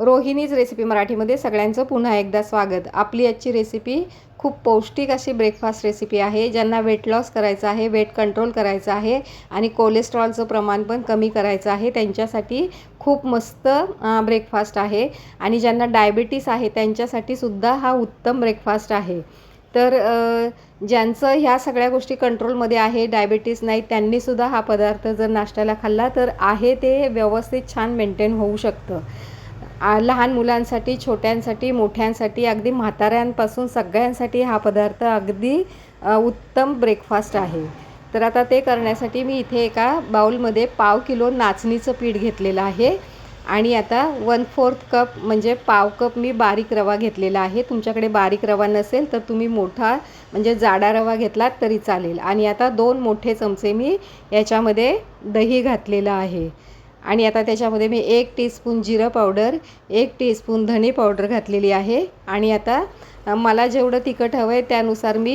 Rohini's recipe मराठीमध्ये. सगळ्यांचं पुन्हा एकदा स्वागत. आपली आजची रेसिपी खूप पौष्टिक अशी ब्रेकफास्ट रेसिपी आहे. ज्यांना वेट लॉस करायचं आहे वेट कंट्रोल करायचं आहे आणि कोलेस्ट्रॉलचं प्रमाण पण कमी करायचं आहे त्यांच्यासाठी खूप मस्त ब्रेकफास्ट आहे. आणि ज्यांना डायबिटीस आहे त्यांच्यासाठी सुद्धा हा उत्तम ब्रेकफास्ट आहे. तर ज्यांचं ह्या सगळ्या गोष्टी कंट्रोलमध्ये आहे डायबिटीस नाही त्यांनीसुद्धा हा पदार्थ जर नाश्त्याला खाल्ला तर आहे ते व्यवस्थित छान मेंटेन होऊ शकतं. लहान मुलांसाठी छोट्यांसाठी मोठ्यांसाठी अगदी म्हाताऱ्यांपासून सगळ्यांसाठी हा पदार्थ अगदी उत्तम ब्रेकफास्ट आहे. तर आता ते करण्यासाठी मी इथे एका बाउलमध्ये पाव किलो नाचणीचं पीठ घेतलेलं आहे. आणि आता वन फोर्थ कप म्हणजे पाव कप मी बारीक रवा घेतलेला आहे. तुमच्याकडे बारीक रवा नसेल तर तुम्ही मोठा म्हणजे जाडा रवा घेतलात तरी चालेल. आणि आता दोन मोठे चमचे मी याच्यामध्ये दही घातलेलं आहे. आणि आता त्याच्यामध्ये मी एक टीस्पून जिरं पावडर एक टीस्पून धणे पावडर घातलेली आहे. आणि आता मला जेवढं तिखट हवं आहे त्यानुसार मी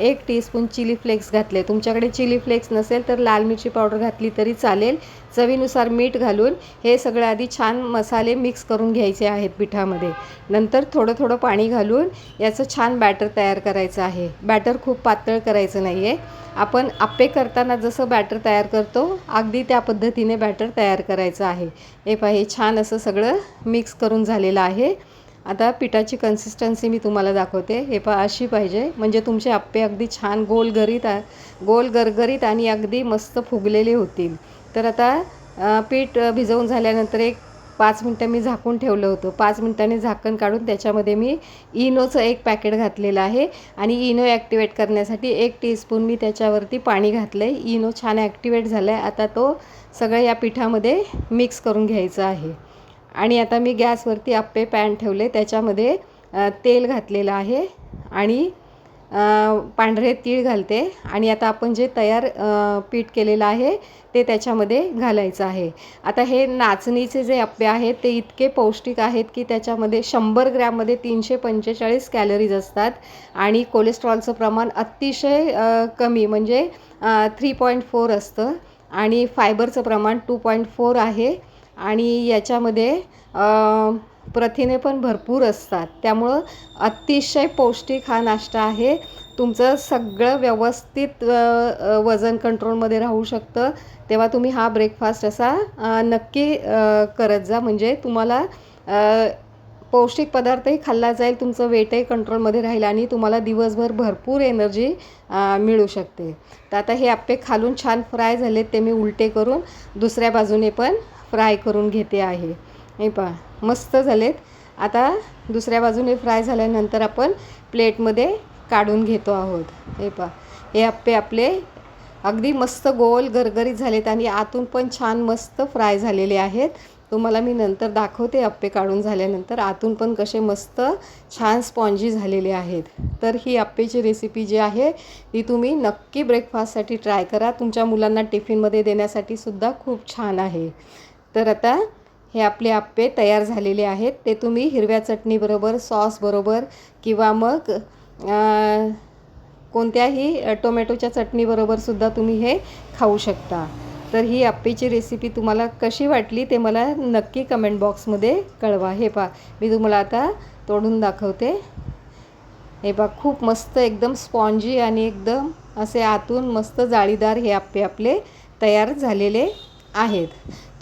एक टीस्पून चिली फ्लेक्स घातले. तुमच्याकडे चिली फ्लेक्स नसेल तर लाल मिरची पावडर घातली तरी चालेल. चवीनुसार मीठ घालून हे सगळं आधी छान मसाले मिक्स करून घ्यायचे आहेत पिठामध्ये. नंतर थोडं थोडं पाणी घालून याचं छान बॅटर तयार करायचं आहे. बॅटर खूप पातळ करायचं नाही आहे आपण आप्पे करताना जसं बॅटर तयार करतो अगदी त्या पद्धतीने बॅटर तयार करायचं आहे. हे पाहे छान असं सगळं मिक्स करून झालेलं आहे. आता पिठाची कन्सिस्टन्सी मी तुम्हाला दाखवते. हे पा अशी पाहिजे. म्हणजे तुमचे आप्पे अगदी छान गोल गरीत आ- गोल गरगरीत आणि अगदी मस्त फुगलेले होतील. तर आता पीठ भिजवून झाल्यानंतर एक पाच मिनटं मी झाकून ठेवलं होतं. पाच मिनटांनी झाकण काढून त्याच्यामध्ये मी इनोचं एक पॅकेट घातलेलं आहे. आणि इनो ॲक्टिवेट करण्यासाठी एक टीस्पून मी त्याच्यावरती पाणी घातलं आहे इनो छान ॲक्टिवेट झाला आहे आता तो सगळं या पिठामध्ये मिक्स करून घ्यायचा आहे. आणि आता मी गॅसवरती आप्पे पॅन ठेवले त्याच्यामध्ये तेल घातलेलं आहे आणि पांढरे तीळ घालते आणि आता आपण जे तयार पीठ केलेलं आहे ते त्याच्यामध्ये घालायचं आहे. आता हे नाचणीचे जे आप्पे आहेत ते इतके पौष्टिक आहेत की त्याच्यामध्ये शंभर ग्रॅममध्ये तीनशे पंचेचाळीस कॅलरीज असतात आणि कोलेस्ट्रॉलचं प्रमाण अतिशय कमी म्हणजे थ्री पॉईंट फोर असतं आणि फायबरचं प्रमाण टू पॉईंट फोर आहे. आणि याच्यामध्ये प्रथिने पण भरपूर असतात. त्यामुळं अतिशय पौष्टिक हा नाश्ता आहे. तुमचं सगळं व्यवस्थित वजन कंट्रोलमध्ये राहू शकतं. तेव्हा तुम्ही हा ब्रेकफास्ट असा नक्की करत जा. म्हणजे तुम्हाला पौष्टिक पदार्थही खाल्ला जाईल तुमचं वेटही कंट्रोलमध्ये राहील आणि तुम्हाला दिवसभर भरपूर एनर्जी मिळू शकते. तर आता हे आप्पे खालून छान फ्राय झालेत ते मी उलटे करून दुसऱ्या बाजूने पण फ्राय करून घेते आहे. हे पहा मस्त झालेत. आता दुसऱ्या बाजूने फ्राय झाल्यानंतर आपण प्लेटमध्ये काढून घेतो आहोत. हे पहा हे आप्पे आपले अगदी मस्त गोल गरगरीत झालेत आणि आतून पण छान मस्त फ्राय झालेले आहेत. तुम्हाला मी नंतर दाखवते आप्पे काढून झाल्यानंतर. आतून पण कसे मस्त छान स्पॉन्जी झालेले आहेत. तर ही आप्पेची रेसिपी जी आहे ती तुम्ही नक्की ब्रेकफास्टसाठी ट्राय करा. तुमच्या मुलांना टिफिनमध्ये देण्यासाठी सुद्धा खूप छान आहे. तर आता हे आपले आप्पे तयार झालेले आहेत. ते तुम्ही हिरव्या चटणीबरोबर सॉसबरोबर किंवा मग कोणत्याही टोमॅटोच्या चटणीबरोबरसुद्धा तुम्ही हे खाऊ शकता. तर ही आप्पेची रेसिपी तुम्हाला कशी वाटली ते मला नक्की कमेंट बॉक्समध्ये कळवा. हे पा मी तुम्हाला आता तोडून दाखवते. हे बघ खूप मस्त एकदम स्पॉन्जी आणि एकदम असे आतून मस्त जाळीदार हे आप्पे आपले तयार झालेले आहेत.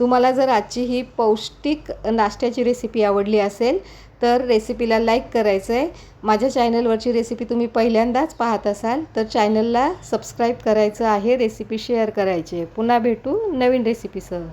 तुम्हाला जर आजची ही पौष्टिक नाश्त्याची रेसिपी आवडली असेल तर रेसिपीला लाईक करायचं आहे माझ्या चॅनलवरची रेसिपी तुम्ही पहिल्यांदाच पाहत असाल तर चॅनलला सबस्क्राईब करायचं आहे रेसिपी शेअर करायची आहे. पुन्हा भेटू नवीन रेसिपीसह